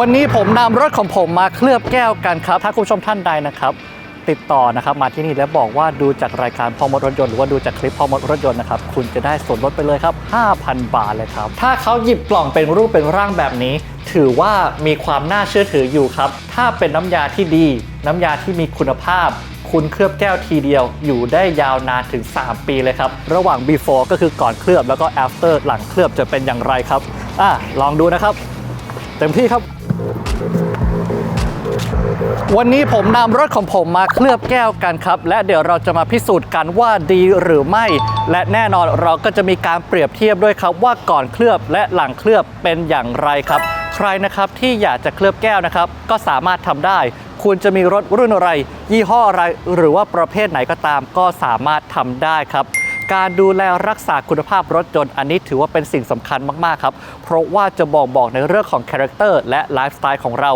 วันนี้ผมนำรถของผมมาเคลือบแก้วกันครับ ถ้าคุณผู้ชมท่านใดนะครับ ติดต่อนะครับมาที่นี่แล้วบอกว่าดูจากรายการพอมดรถยนต์หรือว่าดูจากคลิปพอมดรถยนต์นะครับคุณจะได้ส่วนลดไปเลยครับ 5,000 บาทเลยครับ ถ้าเขาหยิบกล่องเป็นรูปเป็นร่างแบบนี้ ถือว่ามีความน่าเชื่อถืออยู่ครับ ถ้าเป็นน้ำยาที่ดี น้ำยาที่มีคุณภาพคุณเคลือบแก้วทีเดียวอยู่ได้ยาวนานถึง 3 ปีเลยครับ ระหว่าง before ก็คือก่อนเคลือบแล้วก็ after หลังเคลือบจะเป็นอย่างไรครับ อะ ลองดูนะครับ เต็มที่ครับ วันนี้ผมนำรถของผมมาเคลือบแก้วกันครับ และเดี๋ยวเราจะมาพิสูจน์กันว่าดีหรือไม่ และแน่นอนเราก็จะมีการเปรียบเทียบด้วยครับว่าก่อนเคลือบและหลังเคลือบเป็นอย่างไรครับ ใครนะครับที่อยากจะเคลือบแก้วนะครับ ก็สามารถทำได้ คุณจะมีรถรุ่นอะไร ยี่ห้ออะไร หรือว่าประเภทไหนก็ตาม ก็สามารถทำได้ครับการดูแลรักษาคุณภาพรถยนต์อันนี้ถือว่าเป็นสิ่งสำคัญมาก ๆ ครับ เพราะว่าจะบอกบอกในเรื่องของคาแรคเตอร์และไลฟ์สไตล์ของเรา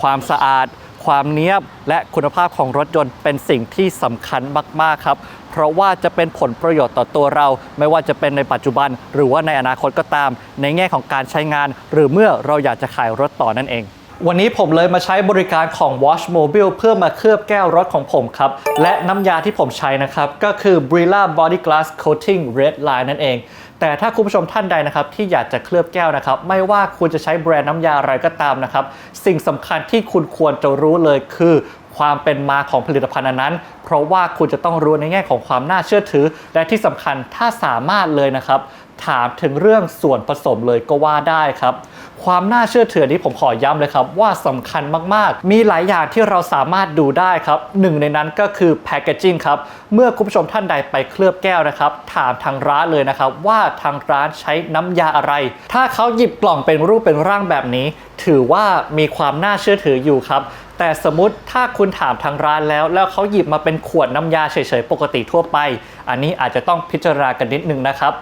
ความสะอาด ความเนี้ยบและคุณภาพของรถยนต์เป็นสิ่งที่สำคัญมาก ๆ ครับ เพราะว่าจะเป็นผลประโยชน์ต่อตัวเรา ไม่ว่าจะเป็นในปัจจุบัน หรือว่าในอนาคตก็ตาม ในแง่ของการใช้งาน หรือเมื่อเราอยากจะขายรถต่อนั่นเองวันนี้ผมเลยมาใช้บริการของ Wash Mobile เพื่อมาเคลือบแก้วรถของผมครับ และน้ำยาที่ผมใช้นะครับ ก็คือ Brilla Body Glass Coating Red Line นั่นเอง แต่ถ้าคุณผู้ชมท่านใดนะครับที่อยากจะเคลือบแก้วนะครับ ไม่ว่าคุณจะใช้แบรนด์น้ำยาอะไรก็ตามนะครับ สิ่งสำคัญที่คุณควรจะรู้เลยคือความเป็นมาของผลิตภัณฑ์นนั้น เพราะว่าคุณจะต้องรู้ในแง่ของความน่าเชื่อถือ และที่สำคัญถ้าสามารถเลยนะครับ ถามถึงเรื่องส่วนผสมเลยก็ว่าได้ครับ ความน่าเชื่อถือนี้ผมขอย้ำเลยครับว่าสำคัญมากๆ มีหลายอย่างที่เราสามารถดูได้ครับหนึ่งในนั้นก็คือแพ c เกจิ้งครับเมื่อคุณผู้ชมท่านใดไปเคลือบแก้วนะครับ ถามทางร้านเลยนะครับ ว่าทางร้านใช้น้ำยาอะไร ถ้าเขาหยิบกล่องเป็นรูปเป็นร่างแบบนี้ ถือว่ามีความน่าเชื่อถืออยู่ครับแต่สมมติถ้าคุณถามทางร้านแล้ว แล้วเขาหยิบมาเป็นขวดน้ำยาเฉยๆ ปกติทั่วไป อันนี้อาจจะต้องพิจารณากันนิดนึงนะครับ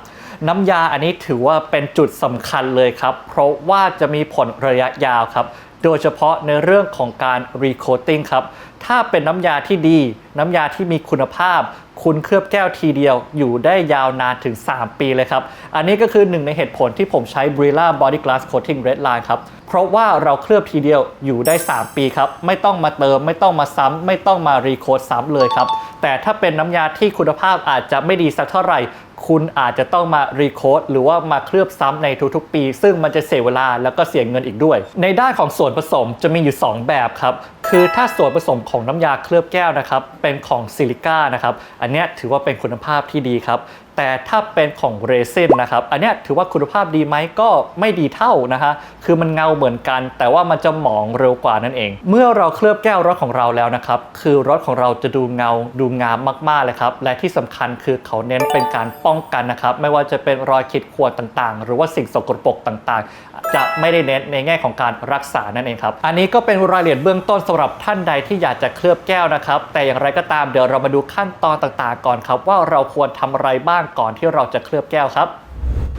น้ำยาอันนี้ถือว่าเป็นจุดสำคัญเลยครับ เพราะว่าจะมีผลระยะยาวครับ โดยเฉพาะในเรื่องของการรีโคตติ้งครับ ถ้าเป็นน้ำยาที่ดี น้ำยาที่มีคุณภาพ คุณเคลือบแก้วทีเดียวอยู่ได้ยาวนานถึง 3 ปีเลยครับ อันนี้ก็คือหนึ่งในเหตุผลที่ผมใช้ Brilla Body Glass Coating Red Line ครับเพราะว่าเราเคลือบทีเดียวอยู่ได้ 3 ปีครับ ไม่ต้องมาเติมไม่ต้องมาซ้ำไม่ต้องมารีโคดซ้ำเลยครับ แต่ถ้าเป็นน้ำยาที่คุณภาพอาจจะไม่ดีสักเท่าไหร่ คุณอาจจะต้องมารีโคดหรือว่ามาเคลือบซ้ำในทุกๆ ปี ซึ่งมันจะเสียเวลาแล้วก็เสียเงินอีกด้วย ในด้านของส่วนผสมจะมีอยู่ 2 แบบครับ คือถ้าส่วนผสมของน้ำยาเคลือบแก้วนะครับ เป็นของซิลิก้านะครับ อันนี้ถือว่าเป็นคุณภาพที่ดีครับ แต่ถ้าเป็นของเรซินนะครับ อันนี้ถือว่าคุณภาพดีไหมก็ไม่ดีเท่านะฮะคือมันเงาเหมือนกัน แต่ว่ามันจะหมองเร็วกว่านั่นเอง เมื่อเราเคลือบแก้วรถของเราแล้วนะครับ คือรถของเราจะดูเงาดูงามมากๆเลยครับ และที่สำคัญคือเขาเน้นเป็นการป้องกันนะครับ ไม่ว่าจะเป็นรอยขีดข่วนต่างๆ หรือว่าสิ่งสกปรกต่างๆ จะไม่ได้เน้นในแง่ของการรักษานั่นเองครับ อันนี้ก็เป็นรายละเอียดเบื้องต้นสำหรับท่านใดที่อยากจะเคลือบแก้วนะครับ แต่อย่างไรก็ตามเดี๋ยวเรามาดูขั้นตอนต่างๆ ก่อนครับว่าเราควรทำอะไรบ้างก่อนที่เราจะเคลือบแก้วครับ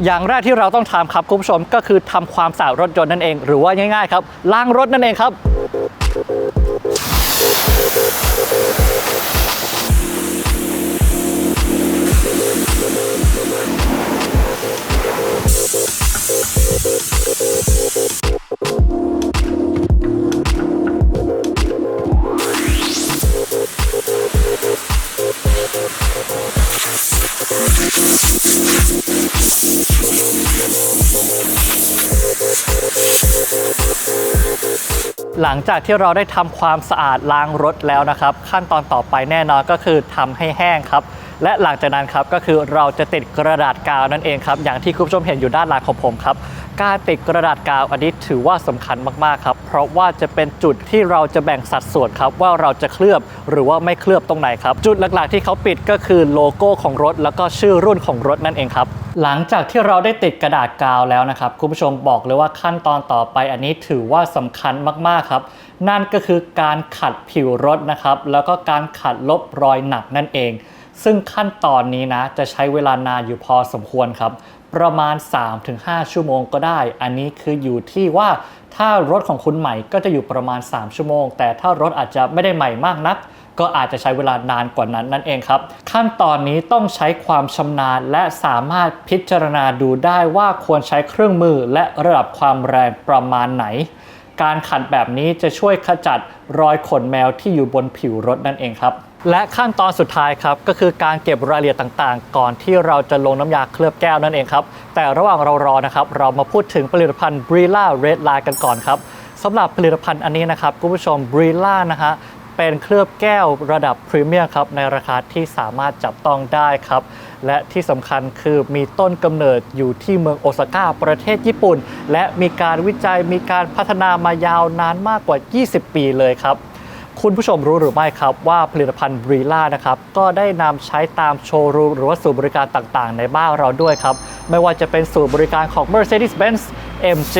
อย่างแรกที่เราต้องทำครับคุณผู้ชมก็คือทำความสะอาดรถยนต์นั่นเอง หรือว่าง่ายๆครับล้างรถนั่นเองครับ หลังจากที่เราได้ทำความสะอาดล้างรถแล้วนะครับ ขั้นตอนต่อไปแน่นอนก็คือทำให้แห้งครับ และหลังจากนั้นครับก็คือเราจะติดกระดาษกาวนั่นเองครับอย่างที่คุณผู้ชมเห็นอยู่ด้านหลังของผมครับ การติดกระดาษกาวอันนี้ถือว่าสำคัญมากๆครับ เพราะว่าจะเป็นจุดที่เราจะแบ่งสัดส่วนครับ ว่าเราจะเคลือบหรือว่าไม่เคลือบตรงไหนครับ จุดหลักๆที่เขาปิดก็คือโลโก้ของรถ แล้วก็ชื่อรุ่นของรถนั่นเองครับหลังจากที่เราได้ติดกระดาษกาวแล้วนะครับ คุณผู้ชมบอกเลยว่าขั้นตอนต่อไปอันนี้ถือว่าสำคัญมากๆครับ นั่นก็คือการขัดผิวรถนะครับ แล้วก็การขัดลบรอยหนักนั่นเองซึ่งขั้นตอนนี้นะจะใช้เวลานานอยู่พอสมควรครับ ประมาณ 3-5 ชั่วโมงก็ได้ อันนี้คืออยู่ที่ว่าถ้ารถของคุณใหม่ก็จะอยู่ประมาณ 3 ชั่วโมง แต่ถ้ารถอาจจะไม่ได้ใหม่มากนัก ก็อาจจะใช้เวลานานกว่านั้นนั่นเองครับ ขั้นตอนนี้ต้องใช้ความชำนาญและสามารถพิจารณาดูได้ว่าควรใช้เครื่องมือและระดับความแรงประมาณไหน การขัดแบบนี้จะช่วยขจัดรอยขนแมวที่อยู่บนผิวรถนั่นเองครับ และขั้นตอนสุดท้ายครับก็คือการเก็บรายละเอียดต่างๆ ก่อนที่เราจะลงน้ำยาเคลือบแก้วนั่นเองครับ แต่ระหว่างเรารอนะครับ เรามาพูดถึงผลิตภัณฑ์ Brilla Red Line กันก่อนครับสำหรับผลิตภัณฑ์อันนี้นะครับคุณผู้ชม Brilla นะฮะเป็นเคลือบแก้วระดับพรีเมียมครับในราคาที่สามารถจับต้องได้ครับ และที่สำคัญคือมีต้นกำเนิดอยู่ที่เมืองโอซาก้าประเทศญี่ปุ่น และมีการวิจัยมีการพัฒนามายาวนานมากกว่า 20 ปีเลยครับ คุณผู้ชมรู้หรือไม่ครับว่าผลิตภัณฑ์บรีล่านะครับก็ได้นำใช้ตามโชว์รูมหรือว่าศูนย์บริการต่างๆ ในบ้านเราด้วยครับ ไม่ว่าจะเป็นศูนย์บริการของ Mercedes-Benz MG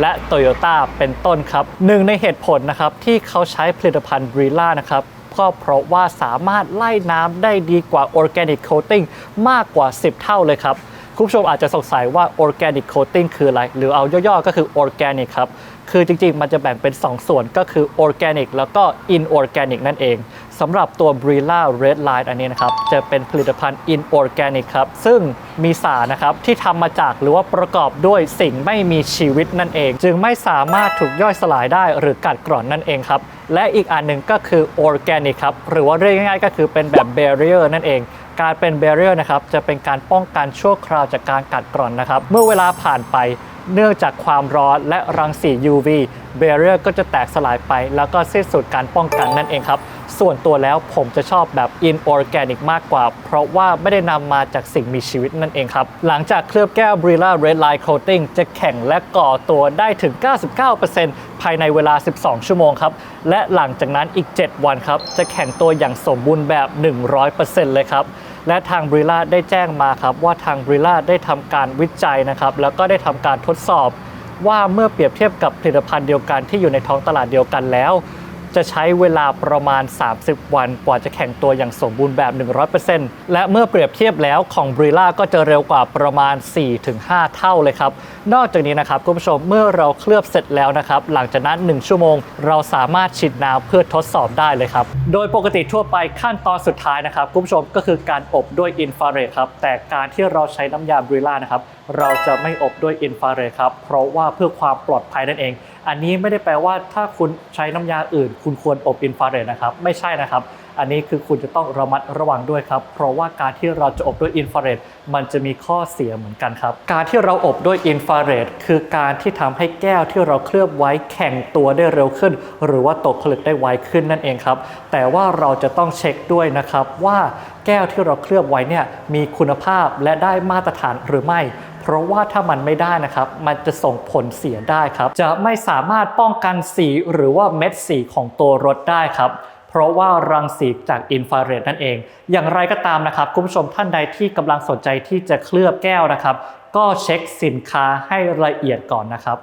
และ Toyota เป็นต้นครับหนึ่งในเหตุผลนะครับที่เขาใช้ผลิตภัณฑ์บรีล่านะครับก็เพราะว่าสามารถไล่น้ำได้ดีกว่า Organic Coating มากกว่า 10 เท่าเลยครับคุณผู้ชมอาจจะสงสัยว่า Organic Coating คืออะไร หรือเอาย่อๆ ก็คือ Organic ครับ คือจริง ๆ มันจะแบ่งเป็น 2 ส่วนก็คือ Organic แล้วก็ Inorganic นั่นเองสำหรับตัว Brilla Red Line อันนี้นะครับ จะเป็นผลิตภัณฑ์ Inorganic ครับ ซึ่งมีสารนะครับ ที่ทำมาจากหรือว่าประกอบด้วยสิ่งไม่มีชีวิตนั่นเอง จึงไม่สามารถถูกย่อยสลายได้หรือกัดกร่อนนั่นเองครับ และอีกอันหนึ่งก็คือ Organic ครับ หรือว่าเรียกง่ายๆ ก็คือเป็นแบบ Barrier นั่นเองการเป็น barrier นะครับจะเป็นการป้องกันชั่วคราวจากการกัดกร่อนนะครับเมื่อเวลาผ่านไป เนื่องจากความร้อนและรังสี UV barrier ก็จะแตกสลายไป แล้วก็สิ้นสุดการป้องกันนั่นเองครับ ส่วนตัวแล้วผมจะชอบแบบ inorganic มากกว่า เพราะว่าไม่ได้นำมาจากสิ่งมีชีวิตนั่นเองครับ หลังจากเคลือบแก้ว Brilla Red Line Coating จะแข็งและก่อตัวได้ถึง 99%ภายในเวลา 12 ชั่วโมงครับ และหลังจากนั้นอีก 7 วันครับ จะแข็งตัวอย่างสมบูรณ์แบบ 100%เลยครับ และทางบริลาได้แจ้งมาครับว่าทางบริลาได้ทำการวิจัยนะครับแล้วก็ได้ทำการทดสอบว่าเมื่อเปรียบเทียบกับผลิตภัณฑ์เดียวกันที่อยู่ในท้องตลาดเดียวกันแล้ว จะใช้เวลาประมาณ 30 วัน กว่าจะแข่งตัวอย่างสมบูรณ์แบบ 100%และเมื่อเปรียบเทียบแล้วของบริล่าก็จะเร็วกว่าประมาณ 4-5 เท่าเลยครับ นอกจากนี้นะครับคุณผู้ชมเมื่อเราเคลือบเสร็จแล้วนะครับหลังจากนั้น 1 ชั่วโมง เราสามารถฉีดน้ำเพื่อทดสอบได้เลยครับ โดยปกติทั่วไปขั้นตอนสุดท้ายนะครับคุณผู้ชมก็คือการอบด้วยอินฟราเรดครับแต่การที่เราใช้น้ำยาบริล่านะครับเราจะไม่อบด้วยอินฟราเรดครับเพราะว่าเพื่อความปลอดภัยนั่นเอง อันนี้ไม่ได้แปลว่าถ้าคุณใช้น้ำยาอื่น คุณควรอบอินฟราเรดนะครับ ไม่ใช่นะครับ อันนี้คือคุณจะต้องระมัดระวังด้วยครับ เพราะว่าการที่เราจะอบด้วยอินฟราเรดมันจะมีข้อเสียเหมือนกันครับ การที่เราอบด้วยอินฟราเรดคือการที่ทำให้แก้วที่เราเคลือบไว้แข็งตัวได้เร็วขึ้น หรือว่าตกผลึกได้ไวขึ้นนั่นเองครับ แต่ว่าเราจะต้องเช็คด้วยนะครับว่าแก้วที่เราเคลือบไว้เนี่ยมีคุณภาพและได้มาตรฐานหรือไม่ ราะว่าถ้ามันไม่ได้นะครับ มันจะส่งผลเสียได้ครับ จะไม่สามารถป้องกันสีหรือว่าเม็ดสีของตัวรถได้ครับเพราะว่ารังสีจากอินฟราเรดนั่นเอง อย่างไรก็ตามนะครับ คุณผู้ชมท่านใดที่กำลังสนใจที่จะเคลือบแก้วนะครับ ก็เช็คสินค้าให้ละเอียดก่อนนะครับ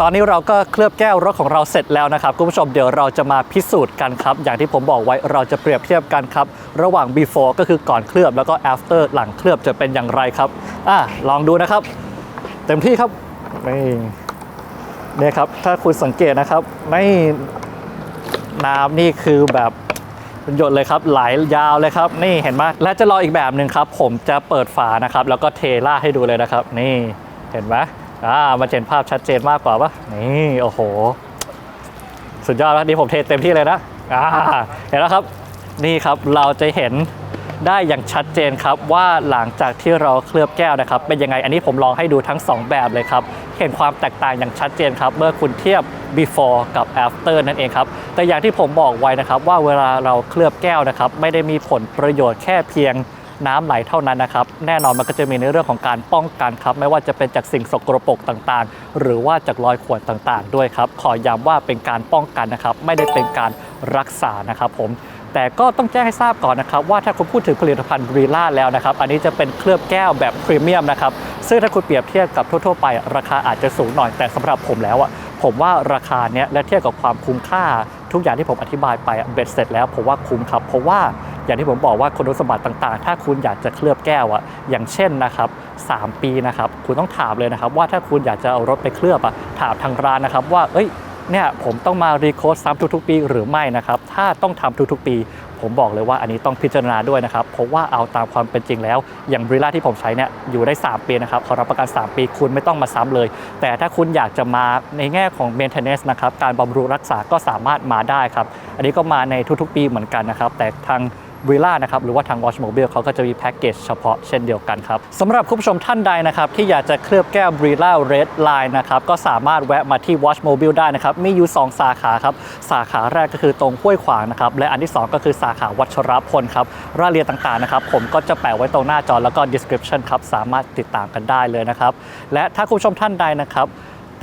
ตอนนี้เราก็เคลือบแก้วรถของเราเสร็จแล้วนะครับ คุณผู้ชมเดี๋ยวเราจะมาพิสูจน์กันครับ อย่างที่ผมบอกไว้เราจะเปรียบเทียบกันครับ ระหว่าง before ก็คือก่อนเคลือบแล้วก็ after หลังเคลือบจะเป็นอย่างไรครับอะลองดูนะครับ เต็มที่ครับนี่เนี่ยครับ ถ้าคุณสังเกตนะครับนี่น้ำนี่คือแบบเป็นหยดเลยครับไหลยาวเลยครับนี่เห็นไหมและจะรออีกแบบหนึ่งครับ ผมจะเปิดฝานะครับ แล้วก็เทราให้ดูเลยนะครับ นี่เห็นไหมอ่ามาเห็นภาพชัดเจนมากกว่าปะนี่โอ้โห สุดยอดแล้วนี่ผมเทเต็มที่เลยนะอ่าเห็นแล้วครับ นี่ครับเราจะเห็น ได้อย่างชัดเจนครับว่าหลังจากที่เราเคลือบแก้วนะครับเป็นยังไงอันนี้ผมลองให้ดูทั้ง 2 แบบเลยครับเห็นความแตกต่างอย่างชัดเจนครับเมื่อคุณเทียบ before กับ after นั่นเองครับแต่อย่างที่ผมบอกไว้นะครับว่าเวลาเราเคลือบแก้วนะครับไม่ได้มีผลประโยชน์แค่เพียงน้ำไหลเท่านั้นนะครับ แน่นอนมันก็จะมีในเรื่องของการป้องกันครับ ไม่ว่าจะเป็นจากสิ่งสกปรกต่างๆ หรือว่าจากรอยข่วนต่างๆ ด้วยครับ ขอย้ำว่าเป็นการป้องกันนะครับ ไม่ได้เป็นการรักษานะครับผม แต่ก็ต้องแจ้งให้ทราบก่อนนะครับว่าถ้าคุณพูดถึงผลิตภัณฑ์บรีล่าแล้วนะครับ อันนี้จะเป็นเคลือบแก้วแบบพรีเมียมนะครับ ซึ่งถ้าคุณเปรียบเทียบกับทั่วๆไป ราคาอาจจะสูงหน่อยแต่สำหรับผมแล้วอะผมว่าราคาเนี้ยและเทียบกับความคุ้มค่า ทุกอย่างที่ผมอธิบายไปอะเบ็ดเสร็จแล้วผมว่าคุ้มครับเพราะว่าอย่างที่ผมบอกว่าคุณสมบัติต่างๆ ถ้าคุณอยากจะเคลือบแก้วอะอย่างเช่นนะครับ3ปีนะครับคุณต้องถามเลยนะครับว่าถ้าคุณอยากจะเอารถไปเคลือบอะถามทางร้านนะครับว่าเอ้ย เนี่ยผมต้องมารีโคดซ้ำทุกๆ ปีหรือไม่นะครับ ถ้าต้องทำทุกๆ ปี ผมบอกเลยว่าอันนี้ต้องพิจารณาด้วยนะครับ เพราะว่าเอาตามความเป็นจริงแล้ว อย่างบริล่าที่ผมใช้เนี่ยอยู่ได้ 3 ปีนะครับขอรับประกัน 3 ปีคุณไม่ต้องมาซ้ำเลย แต่ถ้าคุณอยากจะมาในแง่ของ maintenance นะครับการบำรุงรักษาก็สามารถมาได้ครับ อันนี้ก็มาในทุกๆ ปีเหมือนกันนะครับ แต่ทาง บริล่านะครับหรือว่าทาง Watch Mobile เขาก็จะมีแพ็กเกจเฉพาะเช่นเดียวกันครับสำหรับคุณผู้ชมท่านใดนะครับที่อยากจะเคลือบแก้ว b r i l a Red Line นะครับก็สามารถแวะมาที่ Watch Mobile ได้นะครับมีอยู่ 2 สาขาครับสาขาแรกก็คือตรงห้วยขวางนะครับและอันที่ 2 ก็คือสาขาวัชรพลครับรายละเอียดต่างๆนะครับผมก็จะแปะไว้ตรงหน้าจอแล้วก็ description ครับสามารถติดตามกันได้เลยนะครับและถ้าคุณผู้ชมท่านใดนะครับ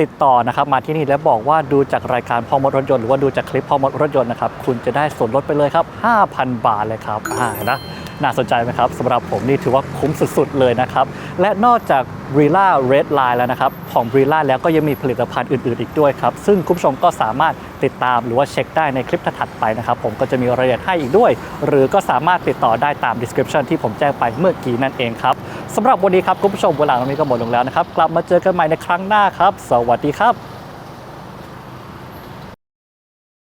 ติดต่อนะครับมาที่นี่แล้วบอกว่าดูจากรายการพ่อมดรถยนต์หรือว่าดูจากคลิปพ่อมดรถยนต์นะครับคุณจะได้ส่วนลดไปเลยครับ 5,000 บาทเลยครับอ่านะน่าสนใจไหมครับสำหรับผมนี่ถือว่าคุ้มสุดๆเลยนะครับและนอกจาก b r i l a Red Line แล้วนะครับของ b r i l a แล้วก็ยังมีผลิตภัณฑ์อื่นๆอีกด้วยครับ ซึ่งคุณผู้ชมก็สามารถติดตามหรือว่าเช็คได้ในคลิปถัดไปนะครับผมก็จะมีรายละเอียดให้อีกด้วย หรือก็สามารถติดต่อได้ตาม description ที่ผมแจ้งไปเมื่อกี้นั่นเองครับ สำหรับวันนี้ครับคุณผู้ชมเวลาเรงนี้ก็หมดลงแล้วนะครับ กลับมาเจอกันใหม่ในครั้งหน้าครับ สวัสดีครับ